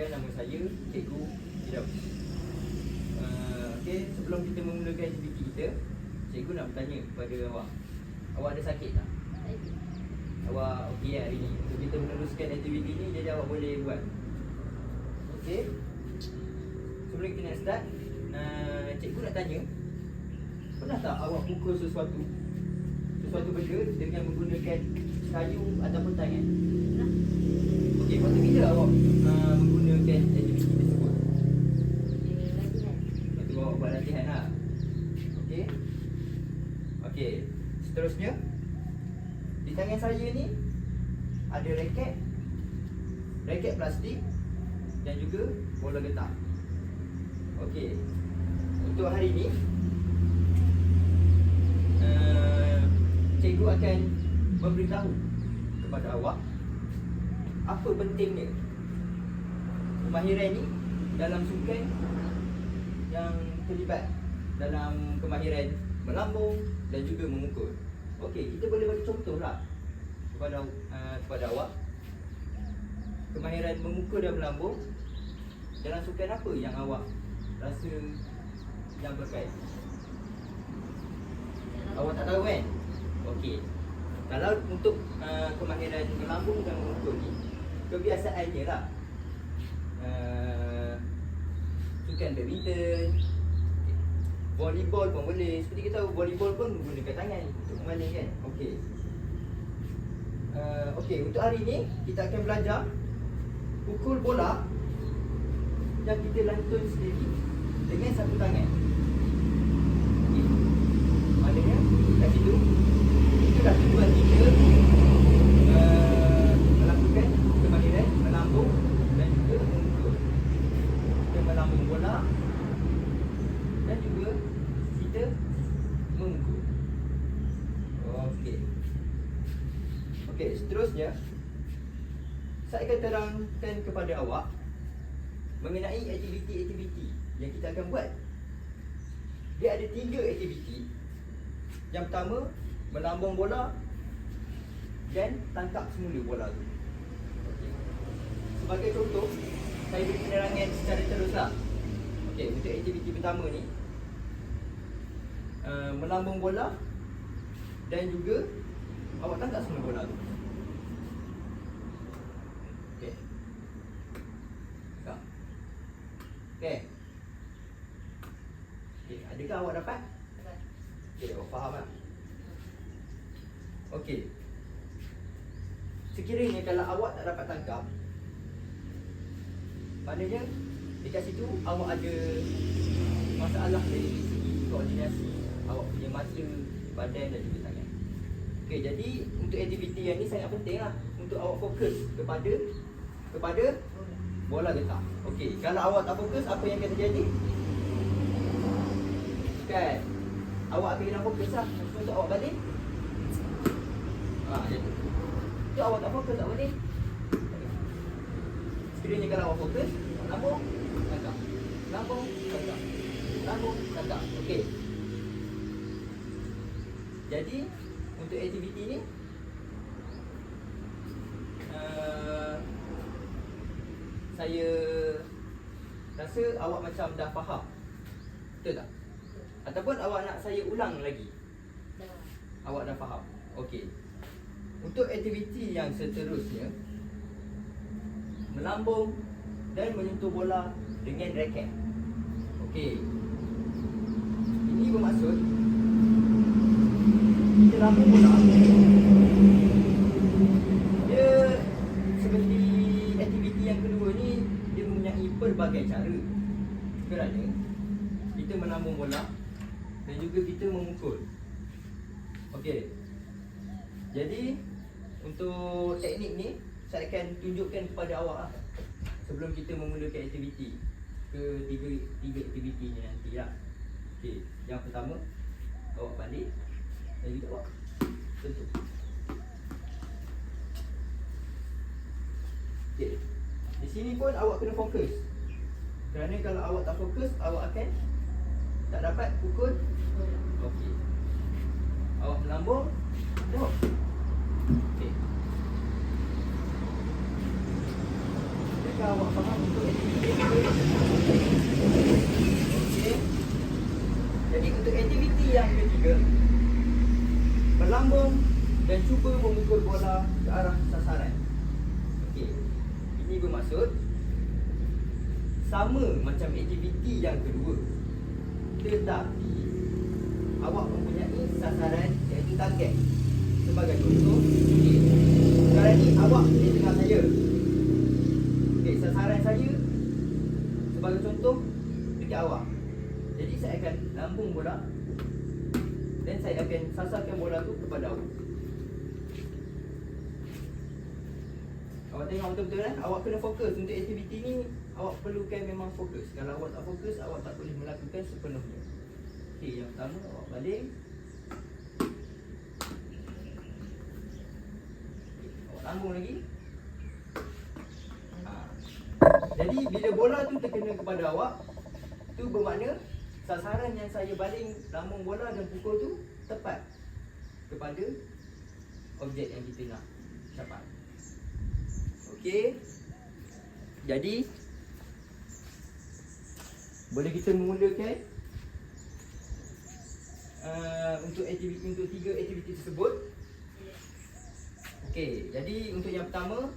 Perkenalkan nama saya Cikgu Firdaus. Uh, Okey, sebelum kita memulakan aktiviti kita, cikgu nak bertanya kepada awak. Awak ada sakit tak? Awak okey hari ni untuk kita meneruskan aktiviti ni jadi awak boleh buat. Okey. Sebelum kita nak start, uh, cikgu nak tanya Pernah tak awak pukul sesuatu Sesuatu benda dengan menggunakan kayu ataupun tangan? Okey, waktu bila awak tangan saya ni Ada raket. Raket plastik Dan juga bola getah Okey. Untuk hari ni uh, Cikgu akan memberitahu kepada awak apa pentingnya kemahiran ni dalam sukan yang terlibat dalam kemahiran melambung dan juga memukul. Okey, kita boleh bagi contoh lah kepada uh, kepada awak kemahiran memukul dan melambung dalam sukan apa yang awak rasa yang berkait? Awak tak tahu kan? Okey. Kalau untuk uh, kemahiran melambung dan memukul ni kebiasaannya lah uh, sukan badminton volleyball pun boleh seperti kita tahu volleyball pun menggunakan tangan untuk memaling kan okey uh, okey untuk hari ni kita akan belajar pukul bola yang kita lantun sendiri dengan satu tangan okey maknanya kat situ itulah tujuan kita uh, melakukan kemahiran melambung dan juga memukul kita melambung bola dan juga kita memukul okey okey seterusnya saya akan terangkan kepada awak mengenai aktiviti-aktiviti yang kita akan buat dia ada tiga aktiviti yang pertama melambung bola dan tangkap semula bola tu. Okey. Sebagai contoh, saya beri penerangan secara terus lah. Okey, untuk aktiviti pertama ni uh, melambung bola dan juga awak tangkap semula bola tu. Okey. Tak. Okey. Okey, adakah awak dapat? Okey, awak faham tak? Okey. Sekiranya kalau awak tak dapat tangkap Maknanya Dekat situ awak ada Masalah dari segi koordinasi Awak punya mata, badan dan juga tangan Okey, jadi untuk aktiviti yang ni sangat penting lah Untuk awak fokus kepada Kepada bola getah Okey, kalau awak tak fokus, apa yang akan terjadi? Kan? Awak akan hilang fokus lah. Untuk awak balik. Ha, jadi itu awak tak fokus tak boleh Sekiranya kalau awak fokus Lambung, tangkap Lambung, tangkap Lambung, tangkap Okey. Jadi Untuk aktiviti ni uh, Saya Rasa awak macam dah faham? Betul tak? Ataupun awak nak saya ulang lagi? Awak dah faham? Okey. Untuk aktiviti yang seterusnya Melambung dan menyentuh bola dengan raket. Okey. Ini bermaksud Kita lambung bola Dia seperti aktiviti yang kedua ni Dia pelbagai cara Kerana Kita melambung bola Dan juga kita memukul Okey jadi untuk teknik ni saya akan tunjukkan kepada awak lah sebelum kita memulakan aktiviti ke tiga tiga aktiviti ni nanti lah. Okey, yang pertama awak balik dan juga awak tentu. Okey. Di sini pun awak kena fokus. Kerana kalau awak tak fokus, awak akan tak dapat pukul. Okey. Awak melambung. Go. Okey. Jika awak faham untuk aktiviti Okey. Jadi untuk aktiviti yang ketiga, melambung dan cuba memukul bola ke arah sasaran. Okey. Ini bermaksud sama macam aktiviti yang kedua. Tetapi Awak mempunyai sasaran iaitu target. Sebagai contoh okay. Sekarang ni awak di tengah saya. Okey, sasaran saya Sebagai contoh Dekat awak. Jadi saya akan lambung bola Dan saya akan sasarkan bola tu kepada awak. Awak tengok betul-betul eh Awak kena fokus untuk aktiviti ni Awak perlukan memang fokus. Kalau awak tak fokus Awak tak boleh melakukan sepenuhnya. Okey, yang pertama awak baling Awak lambung lagi. Ha. Jadi bila bola tu terkena kepada awak Tu bermakna Sasaran yang saya baling lambung bola dan pukul tu Tepat Kepada Objek yang kita nak capai. Okey. Jadi Boleh kita memulakan uh, Untuk aktiviti Untuk tiga aktiviti tersebut? Okey, jadi untuk yang pertama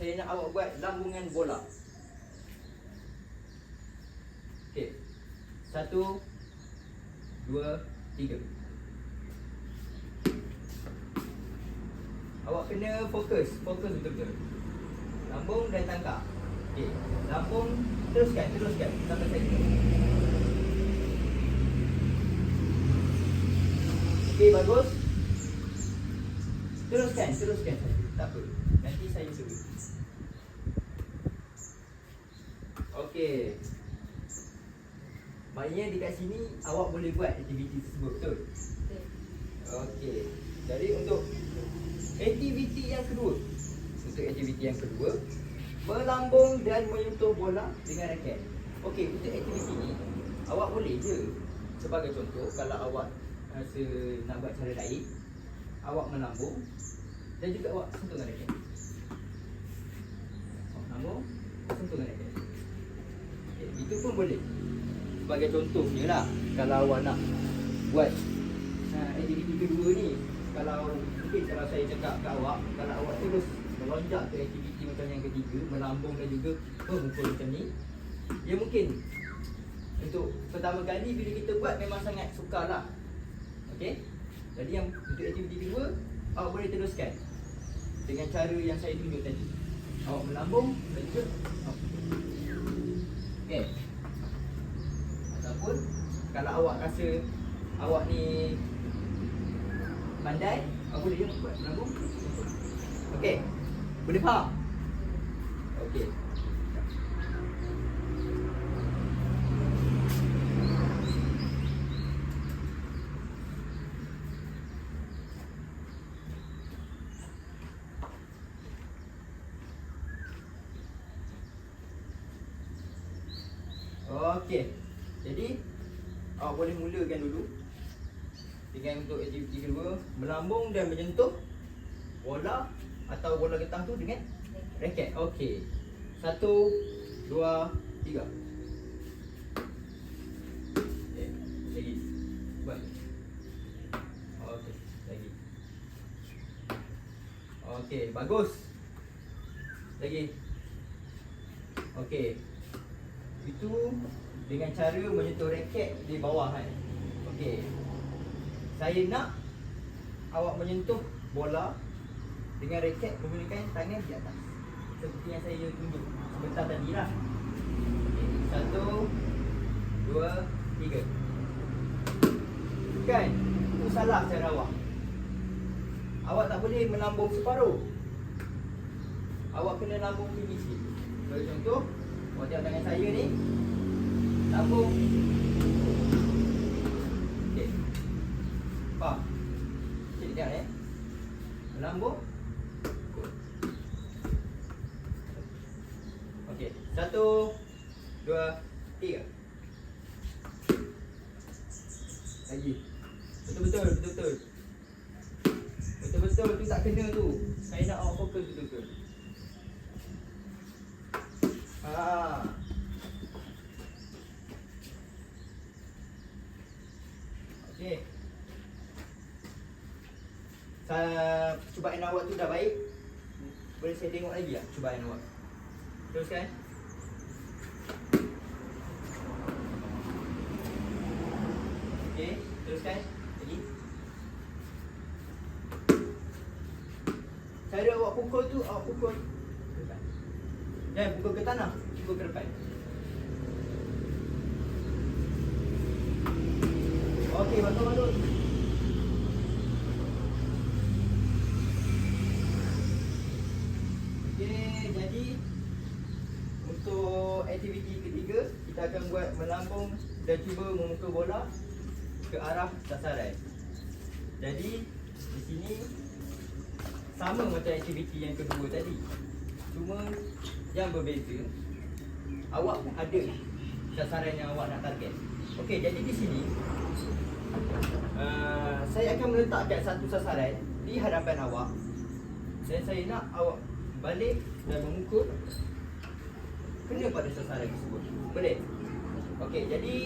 Saya nak awak buat lambungan bola. Okey Satu Dua Tiga. Awak kena fokus Fokus betul-betul. Lambung dan tangkap Okey. Lambung Teruskan Teruskan. Sampai saya Okey bagus. Teruskan Teruskan. Tak apa. Nanti saya suruh Okey. Maknanya dekat sini Awak boleh buat aktiviti tersebut Betul? Okey. Jadi untuk Aktiviti yang kedua. Untuk aktiviti yang kedua Melambung dan menyentuh bola dengan raket. Okey, untuk aktiviti ni Awak boleh je. Sebagai contoh Kalau awak rasa nak buat cara lain Awak melambung Dan juga awak sentuh dengan raket. Awak melambung Sentuh dengan raket. Okay, Itu pun boleh. Sebagai contohnya lah Kalau awak nak buat uh, Aktiviti kedua ni Kalau Mungkin kalau saya cakap kat awak Kalau awak terus melonjak ke aktiviti macam yang ketiga Melambung dan juga Memukul macam ni. Dia mungkin Untuk pertama kali bila kita buat Memang sangat sukar lah. Okay Jadi yang untuk aktiviti kedua Awak boleh teruskan Dengan cara yang saya tunjuk tadi. Awak melambung dan juga Okay Ataupun Kalau awak rasa Awak ni Pandai Awak boleh je buat melambung. Okay Boleh faham? Okay Okey. Jadi awak boleh mulakan dulu dengan untuk aktiviti kedua melambung dan menyentuh bola atau bola getah tu dengan raket. Okey. Satu, dua, tiga. Okey. Lagi. Okey, bagus. Lagi. Okey. Itu dengan cara menyentuh raket di bawah kan. Okey. Saya nak awak menyentuh bola dengan raket menggunakan tangan di atas. Seperti yang saya tunjuk sebentar tadi lah. Okey. Satu, dua, tiga. Kan? Itu salah cara awak. Awak tak boleh melambung separuh. Awak kena lambung tinggi sikit. Bagi contoh, awak tengok tangan saya ni. Lambung. Okey. Faham? Cik tengok eh. Melambung. Ikut. Okey. Satu, dua, tiga. Lagi. Betul-betul, betul-betul. Betul-betul tu tak kena tu. Saya nak awak fokus betul-betul. Ah. Okey. Sa- Cubaan awak tu dah baik Boleh saya tengok lagi tak cubaan awak Teruskan Okey, teruskan. Lagi Cara awak pukul tu, awak pukul ke depan. Jangan pukul ke tanah, pukul ke depan. Okey, jadi untuk aktiviti ketiga kita akan buat melambung dan cuba memukul bola ke arah sasaran. Jadi di sini sama macam aktiviti yang kedua tadi. Cuma yang berbeza awak ada sasaran yang awak nak target. Okey, jadi di sini uh, saya akan meletakkan satu sasaran di hadapan awak dan saya nak awak balik dan memukul kena pada sasaran tersebut. Boleh? Okey, jadi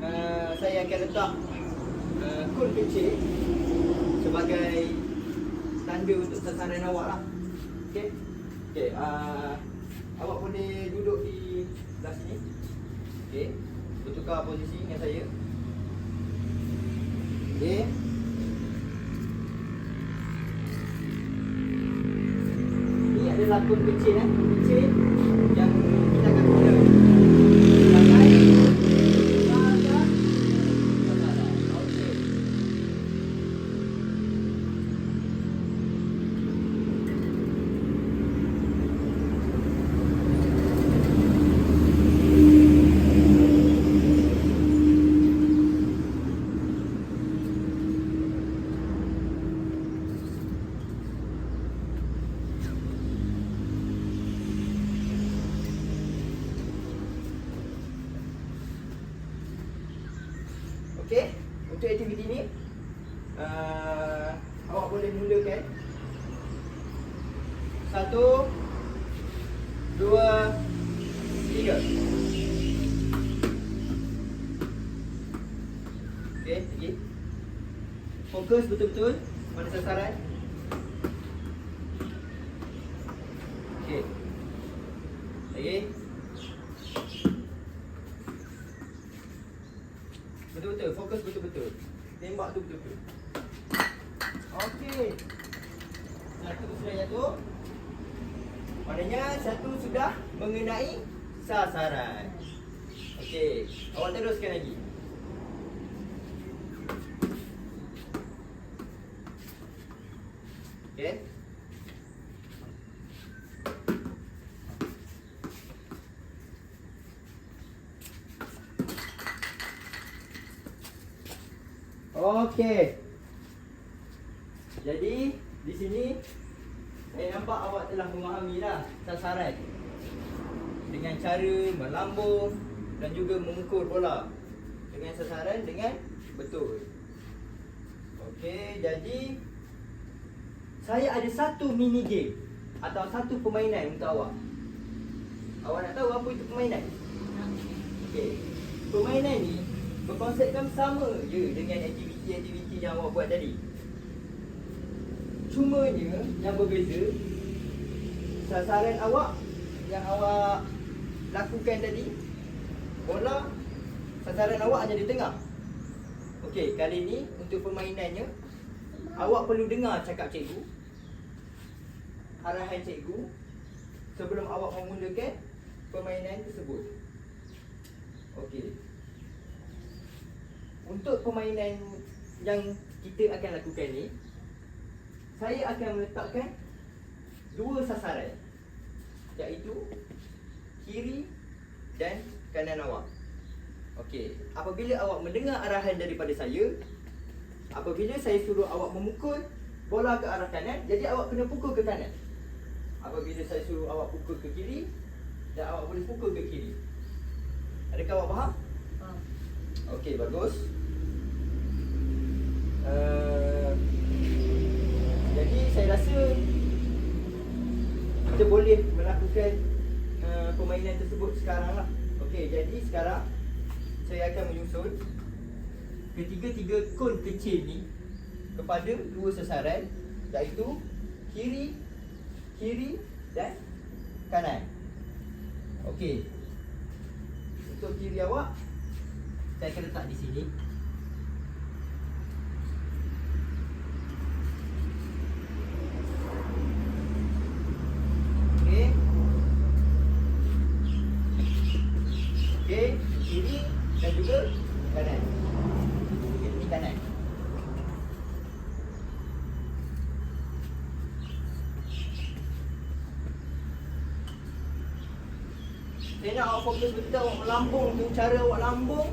uh, saya akan letak uh, kun kecil sebagai tanda untuk sasaran awak lah. Okey. Okey, uh, awak boleh duduk di sebelah sini. Okey. Bertukar posisi dengan saya. Okey. Ini adalah kun kecil eh. Kecil yang kita akan guna sebagai sebagai sasaran. Okey. Okey, untuk aktiviti ni uh, awak satu, dua, tiga. Okey, lagi. Fokus betul-betul pada sasaran. Okey. Lagi. Betul-betul, fokus betul-betul. Tembak tu betul-betul. Okey. Satu sudah jatuh. Maknanya satu sudah mengenai sasaran. Okey, awak teruskan lagi. Okey. Okey. Jadi di sini saya nampak awak telah memahami dah sasaran dengan cara melambung dan juga memukul bola dengan sasaran dengan betul. Okey, jadi saya ada satu mini game atau satu permainan untuk awak. Awak nak tahu apa itu permainan? Okey. Permainan ni berkonsepkan sama je dengan aktiviti-aktiviti yang awak buat tadi. Cumanya yang berbeza sasaran awak yang awak lakukan tadi bola sasaran awak hanya di tengah. Okey, kali ni untuk permainannya awak perlu dengar cakap cikgu. Arahan cikgu sebelum awak memulakan permainan tersebut. Okey. Untuk permainan yang kita akan lakukan ni saya akan meletakkan dua sasaran iaitu kiri dan kanan awak. Okey, apabila awak mendengar arahan daripada saya, apabila saya suruh awak memukul bola ke arah kanan, jadi awak kena pukul ke kanan. Apabila saya suruh awak pukul ke kiri, dan awak boleh pukul ke kiri. Adakah awak faham? Faham. Okey, bagus. Uh, jadi saya rasa kita boleh melakukan uh, permainan tersebut sekarang lah. Okey, jadi sekarang saya akan menyusun ketiga-tiga kon kecil ni kepada dua sasaran iaitu kiri, kiri dan kanan. Okey. Untuk kiri awak saya akan letak di sini. Okey. Okey, kiri dan juga kanan. Okey, ini kanan. Saya nak awak betul awak melambung tu cara awak lambung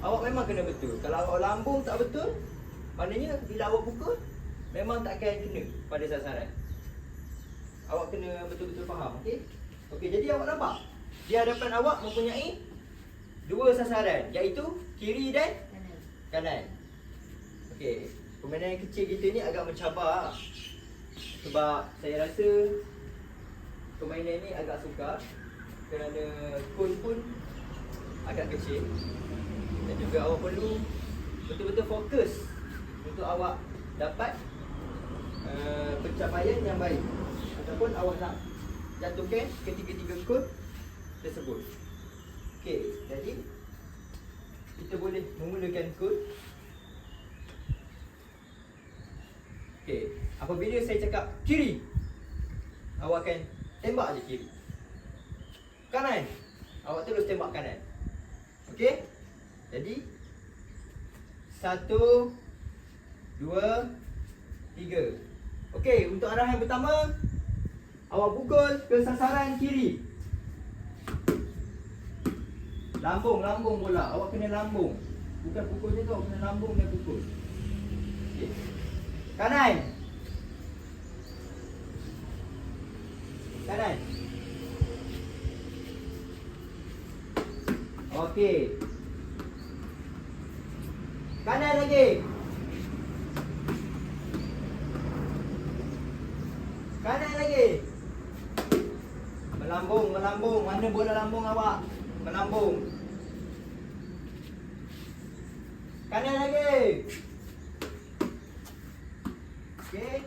awak memang kena betul. Kalau awak lambung tak betul, maknanya bila awak pukul memang tak akan kena pada sasaran. Awak kena betul-betul faham, okey? Okey, jadi awak nampak di hadapan awak mempunyai dua sasaran iaitu kiri dan Kanan. kanan. Okey, permainan yang kecil kita ni agak mencabar sebab saya rasa permainan ni agak sukar kerana kun pun agak kecil dan juga awak perlu betul-betul fokus untuk awak dapat uh, pencapaian yang baik ataupun awak nak jatuhkan ketiga-tiga kun tersebut. Okey, jadi kita boleh memulakan kun Okey, apabila saya cakap kiri, awak akan tembak je kiri. Kanan, awak terus tembak kanan. Okey? Jadi satu, dua, tiga. Okey, untuk arahan pertama, awak pukul ke sasaran kiri. Lambung, lambung bola. Awak kena lambung. Bukan pukul je tu, kena lambung dan pukul. Okey. Kanan. Kanan. Okey. Kanan lagi. Kanan lagi. Melambung, melambung. Mana bola lambung awak? Melambung. Kanan lagi. Okey.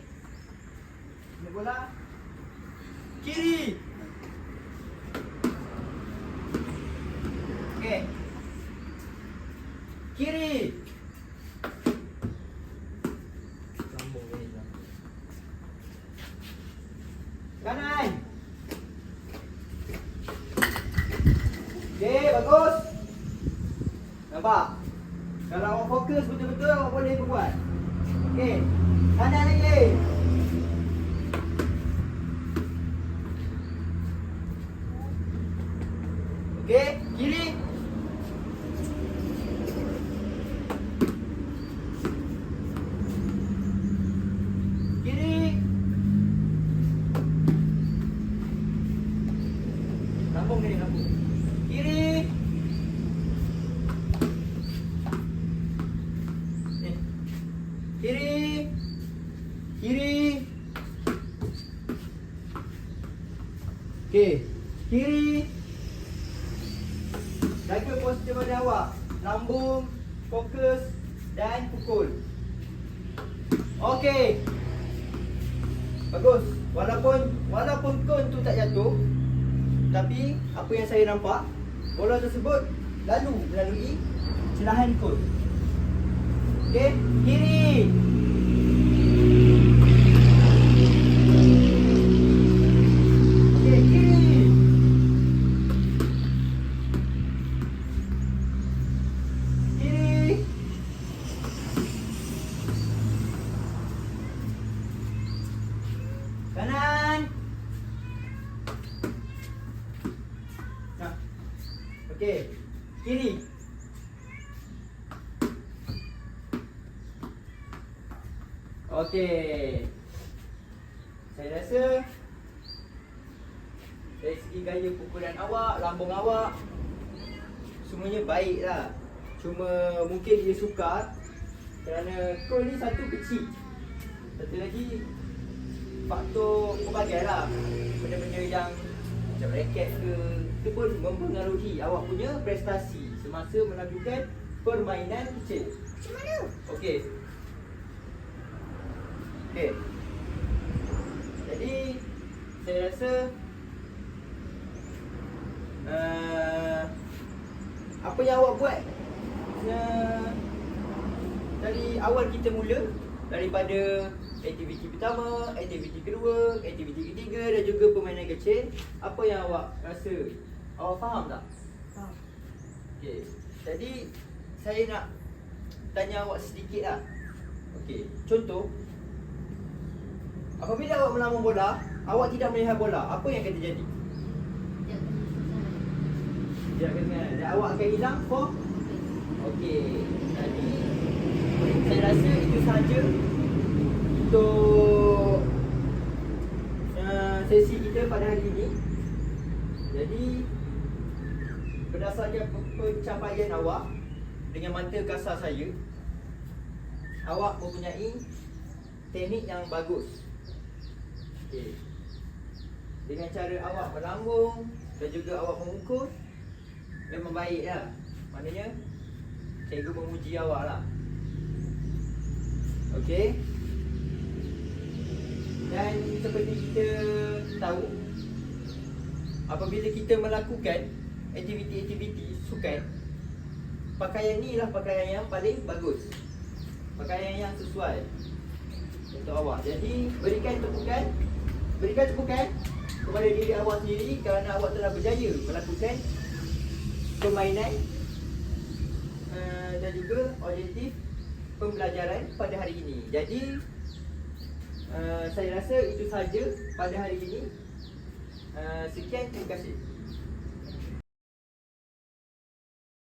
Ini bola. Kiri. Okey. Kiri. Lambung ni. Kanan. Okey, bagus. Nampak? Kalau awak fokus betul-betul awak boleh buat. Okey. Kanan lagi. Okey, kiri. Kiri. Lambung ni, lambung. Kiri. Ni. Kiri. Kiri. Okey. Kiri. Jaga postur badan awak. Lambung, fokus dan pukul. Okey. Bagus. Walaupun walaupun kun tu tak jatuh, tapi apa yang saya nampak, bola tersebut lalu melalui celahan kun. Okey, kiri. Kiri. Okey. Saya rasa dari segi gaya pukulan awak, lambung awak semuanya baik lah. Cuma mungkin dia sukar kerana kol ni satu kecil. Macam raket ke itu pun mempengaruhi awak punya prestasi semasa melakukan permainan kecil. Macam mana? Okey. Okey. Jadi saya rasa uh, apa yang awak buat uh, dari awal kita mula daripada aktiviti pertama, aktiviti kedua, aktiviti ketiga dan juga permainan kecil apa yang awak rasa awak faham tak? Faham. Okey. Jadi saya nak tanya awak sedikit lah. Okey. Contoh apabila awak melamun bola, awak tidak melihat bola, apa yang akan terjadi? Dia akan dan awak akan hilang for Okey. Jadi saya rasa itu saja untuk uh, sesi kita pada hari ini. Jadi berdasarkan pe- pencapaian awak dengan mata kasar saya, awak mempunyai teknik yang bagus. Okey. Dengan cara awak melambung dan juga awak mengukur memang baik lah. Maknanya cikgu memuji awak lah. Okey. Dan seperti kita tahu apabila kita melakukan aktiviti-aktiviti sukan pakaian ni lah pakaian yang paling bagus. Pakaian yang sesuai untuk awak. Jadi berikan tepukan berikan tepukan kepada diri awak sendiri kerana awak telah berjaya melakukan permainan uh, dan juga objektif pembelajaran pada hari ini. Jadi uh, saya rasa itu saja pada hari ini. Uh, sekian terima kasih.